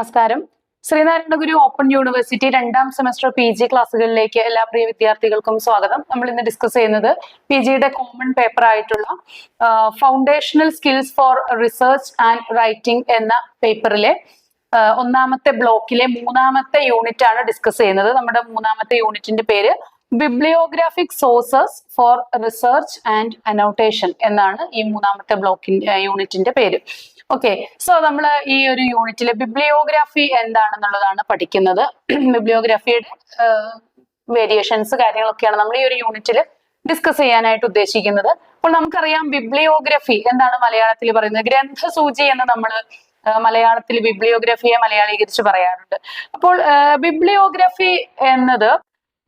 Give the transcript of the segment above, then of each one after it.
നമസ്കാരം. Sreenarayana Guru open university രണ്ടാം semester P G ക്ലാസ്സുകളിലേക്ക് എല്ലാ പ്രിയ വിദ്യാർത്ഥികൾക്കും സ്വാഗതം. നമ്മൾ ഇന്ന് ഡിസ്കസ് ചെയ്യുന്നത് പി ജിയുടെ കോമൺ പേപ്പർ ആയിട്ടുള്ള foundational skills for research and writing എന്ന പേപ്പറിലെ ഒന്നാമത്തെ ബ്ലോക്കിലെ മൂന്നാമത്തെ യൂണിറ്റ് ആണ് ഡിസ്കസ് ചെയ്യുന്നത്. നമ്മുടെ മൂന്നാമത്തെ യൂണിറ്റിന്റെ പേര് bibliographic sources for research and annotation എന്നാണ് ഈ മൂന്നാമത്തെ ബ്ലോക്കിന്റെ യൂണിറ്റിന്റെ പേര്. ഓക്കെ സോ നമ്മൾ ഈ ഒരു യൂണിറ്റിലെ ബിബ്ലിയോഗ്രാഫി എന്താണെന്നുള്ളതാണ് പഠിക്കുന്നത്. ബിബ്ലിയോഗ്രാഫിയുടെ വേരിയേഷൻസ് കാര്യങ്ങളൊക്കെയാണ് നമ്മൾ ഈ ഒരു യൂണിറ്റിൽ ഡിസ്കസ് ചെയ്യാനായിട്ട് ഉദ്ദേശിക്കുന്നത്. അപ്പോൾ നമുക്കറിയാം ബിബ്ലിയോഗ്രഫി എന്താണ് മലയാളത്തിൽ പറയുന്നത്. ഗ്രന്ഥസൂചി എന്ന് നമ്മൾ മലയാളത്തിൽ ബിബ്ലിയോഗ്രഫിയെ മലയാളീകരിച്ച് പറയാറുണ്ട്. അപ്പോൾ ബിബ്ലിയോഗ്രഫി എന്നത്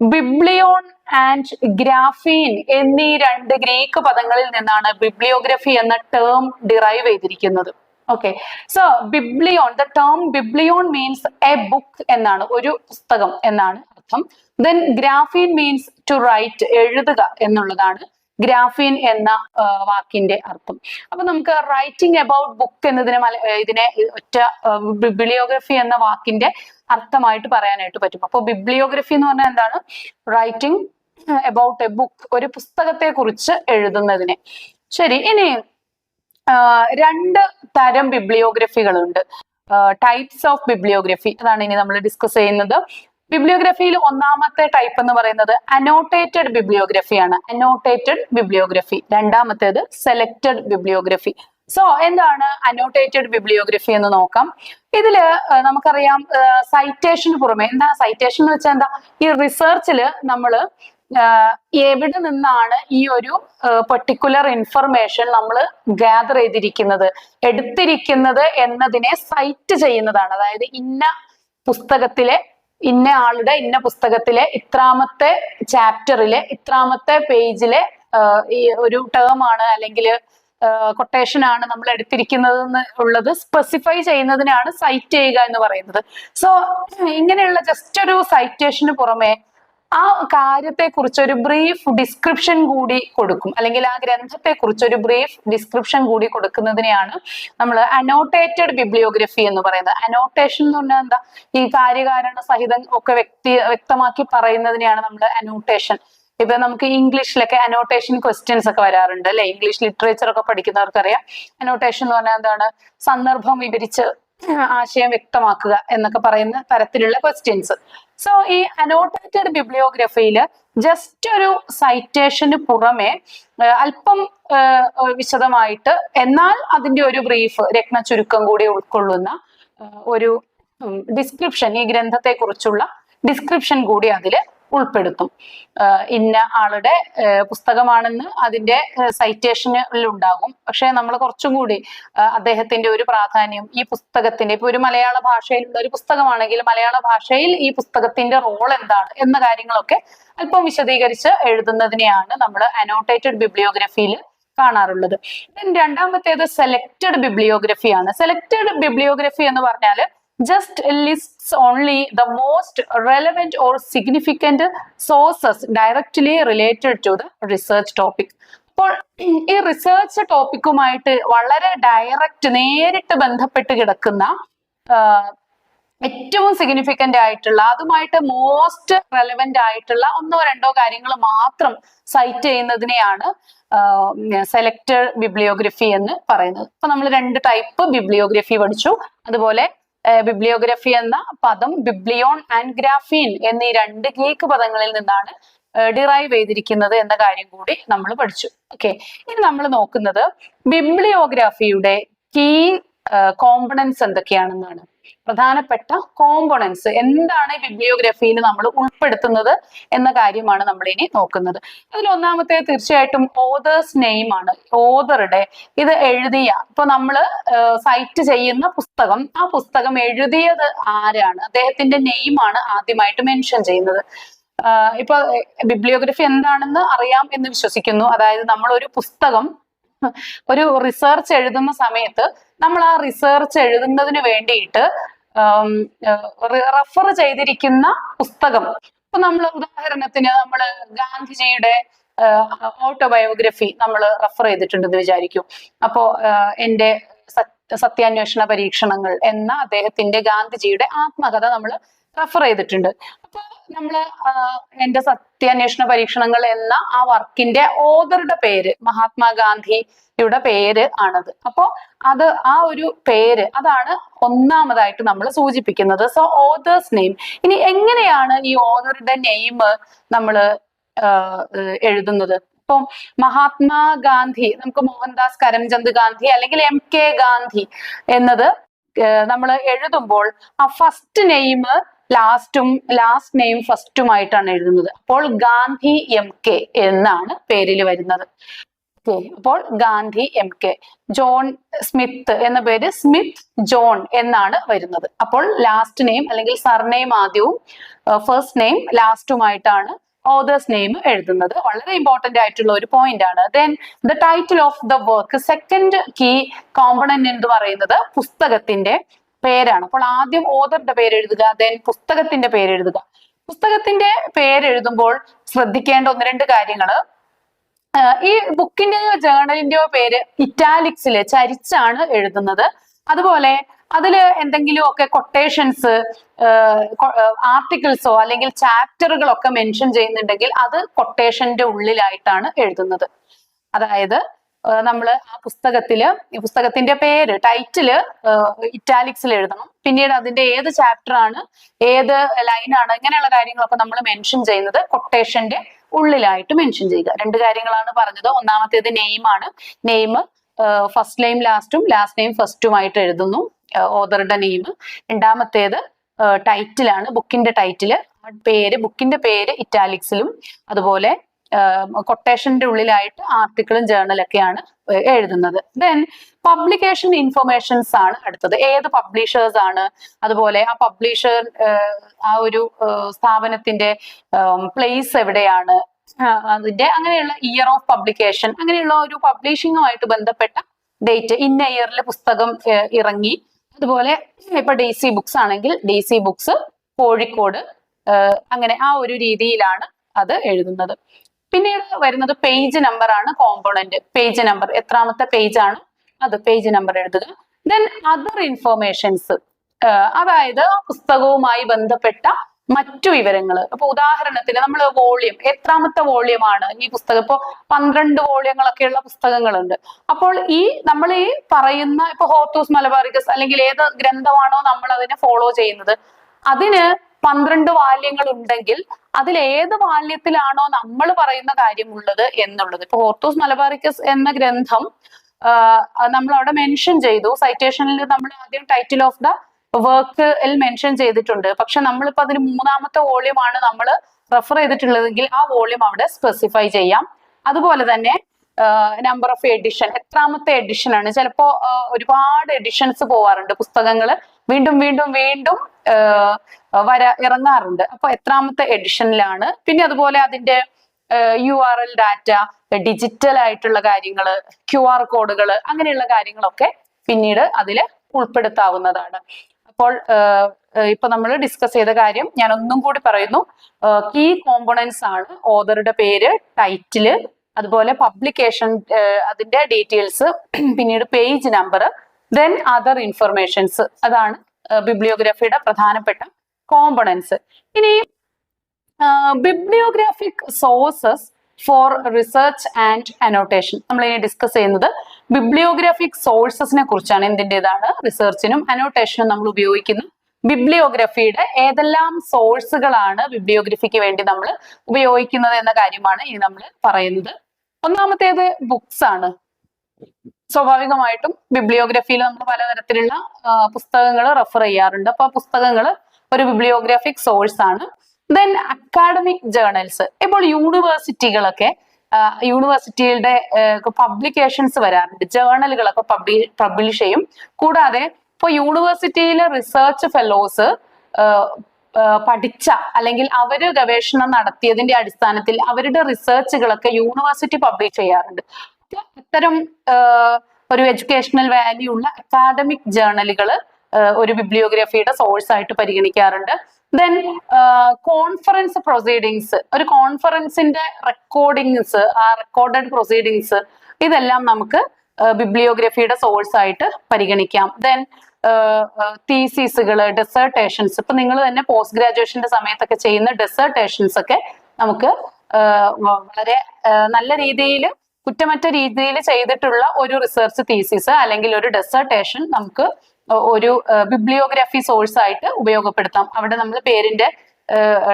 ബിബ്ലിയോൺ ആൻഡ് ഗ്രാഫീൻ എന്നീ രണ്ട് ഗ്രീക്ക് പദങ്ങളിൽ നിന്നാണ് ബിബ്ലിയോഗ്രഫി എന്ന ടേം ഡിറൈവ് ചെയ്തിരിക്കുന്നത്. Okay so biblion the term biblion means a book എന്നാണ് ഒരു പുസ്തകം എന്നാണ് അർത്ഥം. Then graphein means to write എഴുതുക എന്നുള്ളതാണ് ഗ്രാഫീൻ എന്ന വാക്കിന്റെ അർത്ഥം. അപ്പൊ നമുക്ക് റൈറ്റിംഗ് അബൌട്ട് ബുക്ക് എന്നതിനെ ഇതിനെ ഒറ്റ ബിബ്ലിയോഗ്രഫി എന്ന വാക്കിന്റെ അർത്ഥമായിട്ട് പറയാനായിട്ട് പറ്റും. അപ്പോൾ ബിബ്ലിയോഗ്രഫി എന്ന് പറഞ്ഞാൽ എന്താണ്? റൈറ്റിംഗ് അബൌട്ട് എ ബുക്ക് ഒരു പുസ്തകത്തെ കുറിച്ച് എഴുതുന്നതിനെ. ശരി ഇനി രണ്ട് തരം ബിബ്ലിയോഗ്രഫികളുണ്ട് ടൈപ്സ് ഓഫ് ബിബ്ലിയോഗ്രഫി അതാണ് ഇനി നമ്മൾ ഡിസ്കസ് ചെയ്യുന്നത്. ബിബ്ലിയോഗ്രഫിയിൽ ഒന്നാമത്തെ ടൈപ്പ് എന്ന് പറയുന്നത് അനോട്ടേറ്റഡ് ബിബ്ലിയോഗ്രഫിയാണ് അനോട്ടേറ്റഡ് ബിബ്ലിയോഗ്രഫി രണ്ടാമത്തേത് സെലക്റ്റഡ് ബിബ്ലിയോഗ്രഫി സോ എന്താണ് അനോട്ടേറ്റഡ് ബിബ്ലിയോഗ്രഫി എന്ന് നോക്കാം. ഇതിൽ നമുക്കറിയാം സൈറ്റേഷന് പുറമെ. എന്താ സൈറ്റേഷൻ എന്ന് വെച്ചാൽ എന്താ? ഈ റിസർച്ചിൽ നമ്മൾ എവിടെ നിന്നാണ് ഈ ഒരു പെർട്ടിക്കുലർ ഇൻഫർമേഷൻ നമ്മൾ ഗാദർ ചെയ്തിരിക്കുന്നത്? എടുത്തിരിക്കുന്നത് എന്നതിനെ സൈറ്റ് ചെയ്യുന്നതാണ്. അതായത് ഇന്ന പുസ്തകത്തിലെ ഇന്ന ആളുടെ ഇന്ന പുസ്തകത്തിലെ ഇത്രാമത്തെ ചാപ്റ്ററിലെ ഇത്രാമത്തെ പേജിലെ ഒരു ടേം ആണ് അല്ലെങ്കിൽ കൊട്ടേഷൻ ആണ് നമ്മൾ എടുത്തിരിക്കുന്നത് ഉള്ളത് സ്പെസിഫൈ ചെയ്യുന്നതിനാണ് സൈറ്റ് ചെയ്യുക എന്ന് പറയുന്നത്. സോ ഇങ്ങനെയുള്ള ജസ്റ്റ് ഒരു സൈറ്റേഷന് പുറമെ ആ കാര്യത്തെ കുറിച്ച് ഒരു ബ്രീഫ് ഡിസ്ക്രിപ്ഷൻ കൂടി കൊടുക്കും. അല്ലെങ്കിൽ ആ ഗ്രന്ഥത്തെ കുറിച്ച് ഒരു ബ്രീഫ് ഡിസ്ക്രിപ്ഷൻ കൂടി കൊടുക്കുന്നതിനെയാണ് നമ്മൾ അനോട്ടേറ്റഡ് ബിബ്ലിയോഗ്രഫി എന്ന് പറയുന്നത്. അനോട്ടേഷൻ എന്ന് പറഞ്ഞാൽ എന്താ? ഈ കാര്യകാരണ സഹിതം ഒക്കെ വ്യക്തി വ്യക്തമാക്കി പറയുന്നതിനെയാണ് നമ്മൾ അനോട്ടേഷൻ ഇപ്പൊ നമുക്ക് ഇംഗ്ലീഷിലൊക്കെ അനോട്ടേഷൻ ക്വസ്റ്റ്യൻസ് ഒക്കെ വരാറുണ്ട് അല്ലെ? ഇംഗ്ലീഷ് ലിറ്ററേച്ചർ ഒക്കെ പഠിക്കുന്നവർക്കറിയാം. അനോട്ടേഷൻ എന്ന് പറഞ്ഞാൽ എന്താണ്? സന്ദർഭം വിവരിച്ച് ആശയം വ്യക്തമാക്കുക എന്നൊക്കെ പറയുന്ന തരത്തിലുള്ള ക്വസ്റ്റ്യൻസ് സോ ഈ അനോട്ടേറ്റഡ് ബിബ്ലിയോഗ്രഫിയിൽ ജസ്റ്റ് ഒരു സൈറ്റേഷന് പുറമെ അല്പം വിശദമായിട്ട് എന്നാൽ അതിന്റെ ഒരു ബ്രീഫ് രത്ന ചുരുക്കം കൂടി ഉൾക്കൊള്ളുന്ന ഒരു ഡിസ്ക്രിപ്ഷൻ ഈ ഗ്രന്ഥത്തെ കുറിച്ചുള്ള ഡിസ്ക്രിപ്ഷൻ കൂടി അതിൽ ഉൾപ്പെടുത്തും. ഇന്ന ആളുടെ പുസ്തകമാണെന്ന് അതിന്റെ സൈറ്റേഷനിൽ ഉണ്ടാകും. പക്ഷെ നമ്മൾ കുറച്ചും കൂടി അദ്ദേഹത്തിന്റെ ഒരു പ്രാധാന്യം ഈ പുസ്തകത്തിന്റെ ഇപ്പൊ ഒരു മലയാള ഭാഷയിലുള്ള ഒരു പുസ്തകമാണെങ്കിൽ മലയാള ഭാഷയിൽ ഈ പുസ്തകത്തിന്റെ റോൾ എന്താണ് എന്ന കാര്യങ്ങളൊക്കെ അല്പം വിശദീകരിച്ച് എഴുതുന്നതിനെയാണ് നമ്മൾ അനോട്ടേറ്റഡ് ബിബ്ലിയോഗ്രഫിയിൽ കാണാറുള്ളത്. രണ്ടാമത്തേത് സെലക്റ്റഡ് ബിബ്ലിയോഗ്രഫിയാണ് സെലക്റ്റഡ് ബിബ്ലിയോഗ്രഫി എന്ന് പറഞ്ഞാൽ just lists only the most relevant or significant sources directly related to the research topic. അപ്പോൾ ഈ റിസർച്ച് ടോപ്പിക്കുമായിട്ട് വളരെ ഡയറക്റ്റ് നേരിട്ട് ബന്ധപ്പെട്ട് കിടക്കുന്ന ഏറ്റവും സിഗ്നിഫിക്കന്റ് ആയിട്ടുള്ള അതുമായിട്ട് മോസ്റ്റ് റെലവെന്റ് ആയിട്ടുള്ള ഒന്നോ രണ്ടോ കാര്യങ്ങൾ മാത്രം സൈറ്റ് ചെയ്യുന്നതിനെയാണ് സെലക്റ്റഡ് ബിബ്ലിയോഗ്രഫി എന്ന് പറയുന്നത് അപ്പൊ നമ്മൾ രണ്ട് ടൈപ്പ് ബിബ്ലിയോഗ്രഫി പഠിച്ചു അതുപോലെ ബിബ്ലിയോഗ്രഫി എന്ന പദം ബിബ്ലിയോൺ ആൻഡ് ഗ്രാഫീൻ എന്നീ രണ്ട് ഗ്രീക്ക് പദങ്ങളിൽ നിന്നാണ് ഡിറൈവ് ചെയ്തിരിക്കുന്നത് എന്ന കാര്യം കൂടി നമ്മൾ പഠിച്ചു. ഓക്കെ ഇനി നമ്മൾ നോക്കുന്നത് ബിബ്ലിയോഗ്രാഫിയുടെ കീ കോമ്പണൻസ് എന്തൊക്കെയാണെന്നാണ്. പ്രധാനപ്പെട്ട കോമ്പണൻസ് എന്താണ് ബിബ്ലിയോഗ്രഫിയിൽ നമ്മൾ ഉൾപ്പെടുത്തുന്നത് എന്ന കാര്യമാണ് നമ്മൾ ഇനി നോക്കുന്നത്. അതിൽ ഒന്നാമത്തെ തീർച്ചയായിട്ടും ഓതേഴ്സ് നെയിം ആണ് ഓതറുടെ ഇത് എഴുതിയ ഇപ്പൊ നമ്മൾ സൈറ്റ് ചെയ്യുന്ന പുസ്തകം ആ പുസ്തകം എഴുതിയത് ആരാണ്? അദ്ദേഹത്തിന്റെ നെയിമാണ് ആദ്യമായിട്ട് മെൻഷൻ ചെയ്യുന്നത്. ഇപ്പൊ ബിബ്ലിയോഗ്രഫി എന്താണെന്ന് അറിയാം എന്ന് വിശ്വസിക്കുന്നു. അതായത് നമ്മൾ ഒരു പുസ്തകം ഒരു റിസർച്ച് എഴുതുന്ന സമയത്ത് നമ്മൾ ആ റിസർച്ച് എഴുതുന്നതിന് വേണ്ടിയിട്ട് റഫർ ചെയ്തിരിക്കുന്ന പുസ്തകം. ഇപ്പൊ നമ്മൾ ഉദാഹരണത്തിന് നമ്മൾ ഗാന്ധിജിയുടെ ഓട്ടോബയോഗ്രഫി നമ്മൾ റെഫർ ചെയ്തിട്ടുണ്ടെന്ന് വിചാരിക്കും. അപ്പോ എന്റെ സത്യാന്വേഷണ പരീക്ഷണങ്ങൾ എന്ന അദ്ദേഹത്തിന്റെ ഗാന്ധിജിയുടെ ആത്മകഥ നമ്മൾ റഫർ ചെയ്തിട്ടുണ്ട്. അപ്പൊ നമ്മൾ ആഹ് എന്റെ സത്യാന്വേഷണ പരീക്ഷണങ്ങൾ എന്ന ആ വർക്കിന്റെ ഓതറുടെ പേര് മഹാത്മാഗാന്ധിയുടെ പേര് ആണത്. അപ്പോ അത് ആ ഒരു പേര് അതാണ് ഒന്നാമതായിട്ട് നമ്മൾ സൂചിപ്പിക്കുന്നത്. സോ ഓതേഴ്സ് നെയിം ഇനി എങ്ങനെയാണ് ഈ ഓതറുടെ നെയിം നമ്മൾ എഴുതുന്നത്? ഇപ്പം മഹാത്മാഗാന്ധി നമുക്ക് മോഹൻദാസ് കരംചന്ദ് ഗാന്ധി അല്ലെങ്കിൽ എം കെ ഗാന്ധി എന്നത് നമ്മൾ എഴുതുമ്പോൾ ആ ഫസ്റ്റ് നെയിം ലാസ്റ്റും ലാസ്റ്റ് നെയിം ഫസ്റ്റുമായിട്ടാണ് എഴുതുന്നത്. അപ്പോൾ ഗാന്ധി എം കെ എന്നാണ് പേരിൽ വരുന്നത്. അപ്പോൾ Gandhi M K John Smith എന്ന പേര് സ്മിത്ത് ജോൺ എന്നാണ് വരുന്നത്. അപ്പോൾ ലാസ്റ്റ് നെയിം അല്ലെങ്കിൽ സർനെയിം ആദ്യവും ഫസ്റ്റ് നെയിം ലാസ്റ്റുമായിട്ടാണ് ഓതേഴ്സ് നെയിം എഴുതുന്നത്. വളരെ ഇമ്പോർട്ടന്റ് ആയിട്ടുള്ള ഒരു പോയിന്റ് ആണ്. Then the title of the work second key component എന്ന് പറയുന്നത് പുസ്തകത്തിന്റെ പേരാണ്. അപ്പോൾ ആദ്യം ഓതറിന്റെ പേര് എഴുതുക ദെൻ പുസ്തകത്തിന്റെ പേര് എഴുതുക പുസ്തകത്തിന്റെ പേര് എഴുതുമ്പോൾ ശ്രദ്ധിക്കേണ്ട ഒന്ന് രണ്ട് കാര്യങ്ങൾ. ഈ ബുക്കിന്റെയോ ജേണലിന്റെയോ പേര് ഇറ്റാലിക്സിൽ ചരിച്ചാണ് എഴുതുന്നത്. അതുപോലെ അതിൽ എന്തെങ്കിലും ഒക്കെ കൊട്ടേഷൻസ് ആർട്ടിക്കിൾസോ അല്ലെങ്കിൽ ചാപ്റ്ററുകളൊക്കെ മെൻഷൻ ചെയ്യുന്നുണ്ടെങ്കിൽ അത് കൊട്ടേഷന്റെ ഉള്ളിലായിട്ടാണ് എഴുതുന്നത്. അതായത് നമ്മൾ ആ പുസ്തകത്തിൽ പുസ്തകത്തിന്റെ പേര് ടൈറ്റിൽ ഇറ്റാലിക്സിൽ എഴുതണം. പിന്നീട് അതിന്റെ ഏത് ചാപ്റ്റർ ആണ് ഏത് ലൈനാണ് ഇങ്ങനെയുള്ള കാര്യങ്ങളൊക്കെ നമ്മൾ മെൻഷൻ ചെയ്യുന്നത് കൊട്ടേഷന്റെ ഉള്ളിലായിട്ട് മെൻഷൻ ചെയ്യുക. രണ്ട് കാര്യങ്ങളാണ് പറഞ്ഞത്. ഒന്നാമത്തേത് നെയിം ആണ്. നെയിം ഫസ്റ്റ് നെയിം ലാസ്റ്റും ലാസ്റ്റ് നെയിം ഫസ്റ്റുമായിട്ട് എഴുതുന്നു ഓദറുടെ നെയിം രണ്ടാമത്തേത് ടൈറ്റിലാണ് ബുക്കിന്റെ ടൈറ്റിൽ പേര് ബുക്കിന്റെ പേര് ഇറ്റാലിക്സിലും അതുപോലെ കൊട്ടേഷന്റെ ഉള്ളിലായിട്ട് ആർട്ടിക്കിളും ജേർണലൊക്കെയാണ് എഴുതുന്നത്. ദെൻ പബ്ലിക്കേഷൻ ഇൻഫർമേഷൻസ് ആണ് അടുത്തത്. ഏത് പബ്ലിഷേഴ്സ് ആണ്? അതുപോലെ ആ പബ്ലിഷർ ആ ഒരു സ്ഥാപനത്തിന്റെ പ്ലേസ് എവിടെയാണ്? അതിന്റെ അങ്ങനെയുള്ള ഇയർ ഓഫ് പബ്ലിക്കേഷൻ അങ്ങനെയുള്ള ഒരു പബ്ലിഷിങ്ങുമായിട്ട് ബന്ധപ്പെട്ട ഡേറ്റ് ഇന്ന ഇയറിൽ പുസ്തകം ഇറങ്ങി. അതുപോലെ ഇപ്പൊ ഡി സി ബുക്സ് ആണെങ്കിൽ ഡി സി ബുക്സ് കോഴിക്കോട് അങ്ങനെ ആ ഒരു രീതിയിലാണ് അത് എഴുതുന്നത്. പിന്നീട് വരുന്നത് പേജ് നമ്പർ ആണ് കോമ്പോണന്റ് പേജ് നമ്പർ എത്രാമത്തെ പേജ് ആണ്? അത് പേജ് നമ്പർ എഴുതുക. ദെൻ അതർ ഇൻഫോർമേഷൻസ് അതായത് പുസ്തകവുമായി ബന്ധപ്പെട്ട മറ്റു വിവരങ്ങൾ. അപ്പൊ ഉദാഹരണത്തിന് നമ്മൾ വോളിയം എത്രാമത്തെ വോളിയം ആണ് ഈ പുസ്തകം. ഇപ്പോൾ പന്ത്രണ്ട് വോളിയങ്ങളൊക്കെയുള്ള പുസ്തകങ്ങളുണ്ട്. അപ്പോൾ ഈ നമ്മൾ ഈ പറയുന്ന ഇപ്പൊ ഹോർത്തൂസ് മലബാറിക്കസ് അല്ലെങ്കിൽ ഏത് ഗ്രന്ഥമാണോ നമ്മൾ അതിനെ ഫോളോ ചെയ്യുന്നത്. അതിന് പന്ത്രണ്ട് വാല്യങ്ങൾ ഉണ്ടെങ്കിൽ അതിൽ ഏത് വാല്യത്തിലാണോ നമ്മൾ പറയുന്ന കാര്യമുള്ളത് എന്നുള്ളത്. ഇപ്പൊ ഹോർത്തൂസ് മലബാറിക്കസ് എന്ന ഗ്രന്ഥം നമ്മൾ അവിടെ മെൻഷൻ ചെയ്തു. സൈറ്റേഷനിൽ നമ്മൾ ആദ്യം title of the work mention ചെയ്തിട്ടുണ്ട്. പക്ഷെ നമ്മളിപ്പോ അതിന് മൂന്നാമത്തെ വോളിയം ആണ് നമ്മൾ റെഫർ ചെയ്തിട്ടുള്ളതെങ്കിൽ ആ വോളിയം അവിടെ സ്പെസിഫൈ ചെയ്യാം. അതുപോലെ തന്നെ നമ്പർ ഓഫ് എഡിഷൻ എത്രാമത്തെ എഡിഷൻ ആണ്. ചിലപ്പോ ഒരുപാട് എഡിഷൻസ് പോവാറുണ്ട്. പുസ്തകങ്ങൾ വീണ്ടും വീണ്ടും വീണ്ടും വര ഇറങ്ങാറുണ്ട്. അപ്പൊ എത്രാമത്തെ എഡിഷനിലാണ്. പിന്നെ അതുപോലെ അതിന്റെ U R L data digital ആയിട്ടുള്ള കാര്യങ്ങൾ ക്യു ആർ കോഡുകൾ അങ്ങനെയുള്ള കാര്യങ്ങളൊക്കെ പിന്നീട് അതിൽ ഉൾപ്പെടുത്താവുന്നതാണ്. അപ്പോൾ ഇപ്പൊ നമ്മൾ ഡിസ്കസ് ചെയ്ത കാര്യം ഞാൻ ഒന്നും കൂടി പറയുന്നു. കീ കോമ്പണൻസ് ആണ് ഓതറുടെ പേര് ടൈറ്റിൽ അതുപോലെ പബ്ലിക്കേഷൻ അതിന്റെ ഡീറ്റെയിൽസ് പിന്നീട് page number then other informations അതാണ് ബിബ്ലിയോഗ്രഫിയുടെ പ്രധാനപ്പെട്ട കോമ്പണൻസ് ഇനി bibliographic sources for research and annotation നമ്മൾ ഇനി ഡിസ്കസ് ചെയ്യുന്നത് ബിബ്ലിയോഗ്രാഫിക് സോഴ്സസിനെ കുറിച്ചാണ്. എന്തിന്റെതാണ് റിസർച്ചിനും അനോട്ടേഷനും നമ്മൾ ഉപയോഗിക്കുന്നു ബിബ്ലിയോഗ്രഫിയുടെ ഏതെല്ലാം സോഴ്സുകളാണ് ബിബ്ലിയോഗ്രഫിക്ക് വേണ്ടി നമ്മൾ ഉപയോഗിക്കുന്നത് എന്ന കാര്യമാണ് ഇനി നമ്മൾ പറയുന്നത്. ഒന്നാമത്തേത് ബുക്സ് ആണ്. സ്വാഭാവികമായിട്ടും ബിബ്ലിയോഗ്രഫിയിൽ നമ്മൾ പലതരത്തിലുള്ള പുസ്തകങ്ങൾ റെഫർ ചെയ്യാറുണ്ട്. അപ്പൊ പുസ്തകങ്ങൾ ഒരു ബിബ്ലിയോഗ്രാഫിക് സോഴ്സ് ആണ്. ദെൻ അക്കാഡമിക് ജേർണൽസ് ഇപ്പോൾ യൂണിവേഴ്സിറ്റികളൊക്കെ യൂണിവേഴ്സിറ്റിയുടെ പബ്ലിക്കേഷൻസ് വരാറുണ്ട്. ജേർണലുകളൊക്കെ പബ്ലി പബ്ലിഷ് ചെയ്യും. കൂടാതെ ഇപ്പോൾ യൂണിവേഴ്സിറ്റിയിലെ റിസർച്ച് ഫെലോസ് പഠിച്ച അല്ലെങ്കിൽ അവർ ഗവേഷണം നടത്തിയതിന്റെ അടിസ്ഥാനത്തിൽ അവരുടെ റിസർച്ചുകളൊക്കെ യൂണിവേഴ്സിറ്റി പബ്ലിഷ് ചെയ്യാറുണ്ട്. ഇത്തരം ഒരു എഡ്യൂക്കേഷണൽ വാല്യൂ ഉള്ള അക്കാഡമിക് ജേർണലുകൾ ഒരു ബിബ്ലിയോഗ്രഫിയുടെ സോഴ്സ് ആയിട്ട് പരിഗണിക്കാറുണ്ട്. ദെൻ കോൺഫറൻസ് പ്രൊസീഡിങ്സ് ഒരു കോൺഫറൻസിന്റെ റെക്കോർഡിങ്സ് ആ റെക്കോർഡഡ് പ്രൊസീഡിങ്സ് ഇതെല്ലാം നമുക്ക് ബിബ്ലിയോഗ്രഫിയുടെ സോഴ്സ് ആയിട്ട് പരിഗണിക്കാം. ദെൻ തീസീസുകൾ ഡെസേർട്ടേഷൻസ് ഇപ്പൊ നിങ്ങൾ തന്നെ പോസ്റ്റ് ഗ്രാജുവേഷന്റെ സമയത്തൊക്കെ ചെയ്യുന്ന ഡെസേർട്ടേഷൻസ് ഒക്കെ നമുക്ക് വളരെ നല്ല രീതിയിൽ കുറ്റമറ്റ രീതിയിൽ ചെയ്തിട്ടുള്ള ഒരു റിസർച്ച് തീസിസ് അല്ലെങ്കിൽ ഒരു ഡെസേർട്ടേഷൻ നമുക്ക് ഒരു ബിബ്ലിയോഗ്രഫി സോഴ്സ് ആയിട്ട് ഉപയോഗപ്പെടുത്താം. അവിടെ നമ്മൾ പേരിന്റെ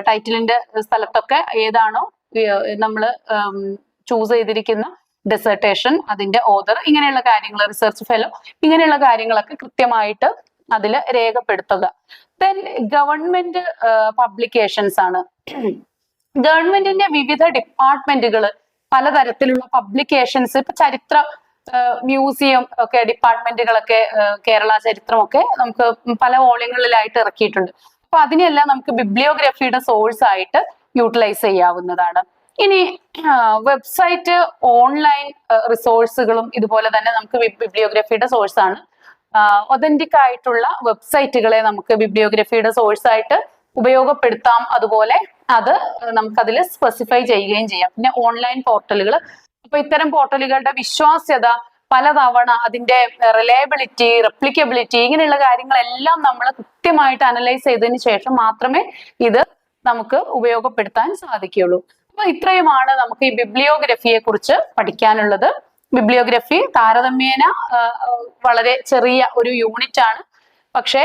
ടൈറ്റിലിന്റെ സ്ഥലത്തൊക്കെ ഏതാണോ നമ്മൾ ചൂസ് ചെയ്തിരിക്കുന്ന ഡെസേർട്ടേഷൻ അതിന്റെ ഓതർ ഇങ്ങനെയുള്ള കാര്യങ്ങൾ റിസർച്ച് ഫെലോ ഇങ്ങനെയുള്ള കാര്യങ്ങളൊക്കെ കൃത്യമായിട്ട് അതിൽ രേഖപ്പെടുത്തുക. ദെൻ ഗവൺമെന്റ് പബ്ലിക്കേഷൻസ് ആണ്. ഗവൺമെന്റിന്റെ വിവിധ ഡിപ്പാർട്ട്മെന്റുകൾ പലതരത്തിലുള്ള പബ്ലിക്കേഷൻസ് ഇപ്പൊ ചരിത്ര മ്യൂസിയം ഒക്കെ ഡിപ്പാർട്ട്മെന്റുകളൊക്കെ കേരള ചരിത്രമൊക്കെ നമുക്ക് പല വോള്യങ്ങളിലായിട്ട് ഇറക്കിയിട്ടുണ്ട്. അപ്പൊ അതിനെല്ലാം നമുക്ക് ബിബ്ലിയോഗ്രഫിയുടെ സോഴ്സ് ആയിട്ട് യൂട്ടിലൈസ് ചെയ്യാവുന്നതാണ്. ഇനി വെബ്സൈറ്റ് ഓൺലൈൻ റിസോഴ്സുകളും ഇതുപോലെ തന്നെ നമുക്ക് ബിബ്ലിയോഗ്രഫിയുടെ സോഴ്സ് ആണ്. ഒതന്റിക് ആയിട്ടുള്ള വെബ്സൈറ്റുകളെ നമുക്ക് ബിബ്ലിയോഗ്രഫിയുടെ സോഴ്സ് ആയിട്ട് ഉപയോഗപ്പെടുത്താം. അതുപോലെ അത് നമുക്കതിൽ സ്പെസിഫൈ ചെയ്യുകയും ചെയ്യാം. പിന്നെ ഓൺലൈൻ പോർട്ടലുകൾ അപ്പൊ ഇത്തരം പോർട്ടലുകളുടെ വിശ്വാസ്യത പലതവണ അതിന്റെ റിലയബിലിറ്റി റെപ്ലിക്കബിലിറ്റി ഇങ്ങനെയുള്ള കാര്യങ്ങളെല്ലാം നമ്മൾ കൃത്യമായിട്ട് അനലൈസ് ചെയ്തതിന് ശേഷം മാത്രമേ ഇത് നമുക്ക് ഉപയോഗപ്പെടുത്താൻ സാധിക്കുകയുള്ളൂ. അപ്പൊ ഇത്രയുമാണ് നമുക്ക് ഈ ബിബ്ലിയോഗ്രഫിയെ കുറിച്ച് പഠിക്കാനുള്ളത്. ബിബ്ലിയോഗ്രഫി താരതമ്യേന വളരെ ചെറിയ ഒരു യൂണിറ്റ് ആണ്. പക്ഷേ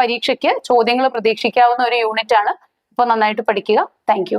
പരീക്ഷയ്ക്ക് ചോദ്യങ്ങൾ പ്രതീക്ഷിക്കാവുന്ന ഒരു യൂണിറ്റ് ആണ്. അപ്പൊ നന്നായിട്ട് പഠിക്കുക. താങ്ക്